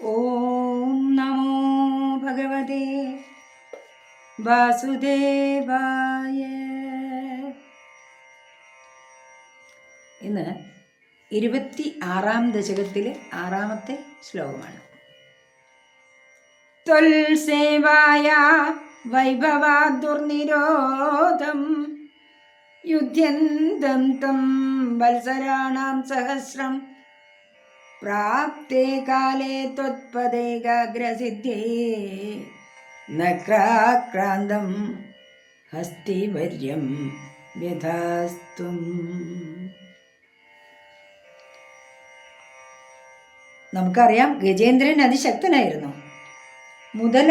ഓം നമോ ഭഗവതേ വാസുദേവായ ഇന്ന് ഇരുപത്തി ആറാം ദശകത്തിലെ ആറാമത്തെ ശ്ലോകമാണ്. ത്വൽസേവായ വൈഭവാ ദുർനിരോധം യുദ്ധ്യന്തം തം വത്സരാണാം സഹസ്രം പ്രാപ്തേ കാലേ ത്വത്പദേകാഗ്രസിദ്ധേ നക്രാക്രാന്തം ഹസ്തിവര്യം വ്യഥാസ്തും. നമുക്കറിയാം ഗജേന്ദ്രൻ അതിശക്തനായിരുന്നു. മുതല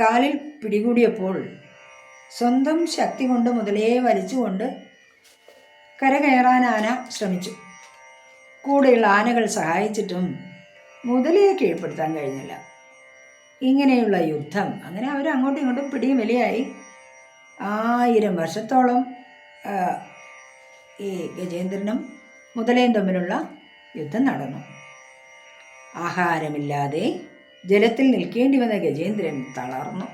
കാലിൽ പിടികൂടിയപ്പോൾ സ്വന്തം ശക്തി കൊണ്ട് മുതലയെ വലിച്ചുകൊണ്ട് കരകയറാൻ ആന ശ്രമിച്ചു. കൂടെയുള്ള ആനകൾ സഹായിച്ചിട്ടും മുതലയെ കീഴ്പ്പെടുത്താൻ കഴിഞ്ഞില്ല. ഇങ്ങനെയുള്ള യുദ്ധം അങ്ങനെ അവർ അങ്ങോട്ടും ഇങ്ങോട്ടും പിടിയും വലിയായി ആയിരം വർഷത്തോളം ഈ ഗജേന്ദ്രനും മുതലയും തമ്മിലുള്ള യുദ്ധം നടന്നു. ആഹാരമില്ലാതെ ജലത്തിൽ നിൽക്കേണ്ടി വന്ന ഗജേന്ദ്രൻ തളർന്നു.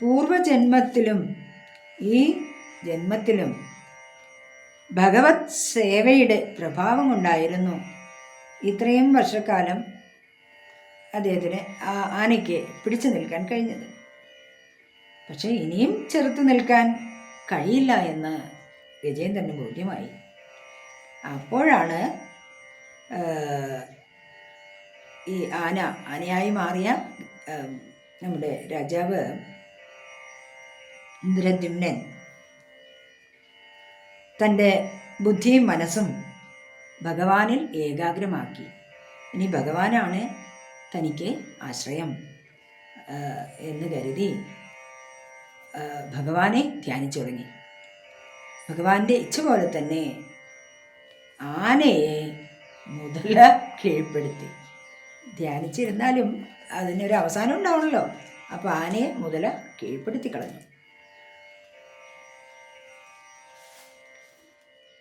പൂർവജന്മത്തിലും ഈ ജന്മത്തിലും ഭഗവത് സേവയുടെ പ്രഭാവം ഉണ്ടായിരുന്നു ഇത്രയും വർഷക്കാലം അദ്ദേഹത്തിന് ആ ആനയ്ക്ക് പിടിച്ചു നിൽക്കാൻ കഴിഞ്ഞത്. പക്ഷേ ഇനിയും ചെറുത്തു നിൽക്കാൻ കഴിയില്ല എന്ന് ഗജേന്ദ്രന് ബോധ്യമായി. അപ്പോഴാണ് ഈ ആന ആനയായി മാറിയ നമ്മുടെ രാജാവ് ഇന്ദ്രദ്യുമ്നൻ തന്റെ ബുദ്ധിയും മനസ്സും ഭഗവാനിൽ ഏകാഗ്രമാക്കി. ഇനി ഭഗവാനാണ് തനിക്ക് ആശ്രയം എന്ന് കരുതി ഭഗവാനെ ധ്യാനിച്ചു തുടങ്ങി. ഭഗവാന്റെ ഇച്ഛ പോലെ തന്നെ ആനയെ മുതല കീഴ്പ്പെടുത്തി. ധ്യാനിച്ചിരുന്നാലും അതിനൊരു അവസാനം ഉണ്ടാവണല്ലോ. അപ്പോൾ ആനയെ മുതല കീഴ്പ്പെടുത്തി കളഞ്ഞു.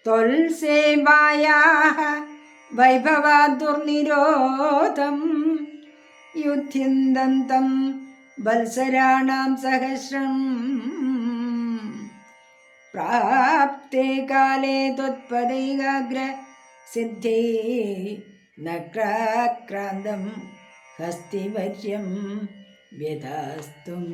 ത്വൽസേവായാഹ വൈഭവാദുർനിരോധം യുദ്ധിന്തന്തം വത്സരാണാം സഹസ്രം. പ്രാപ്തേ കാലേ ത്വത്പദൈകാഗ്ര സിദ്ധി നക്രാക്രാന്തം ഹസ്തിവര്യം വ്യതാസ്തും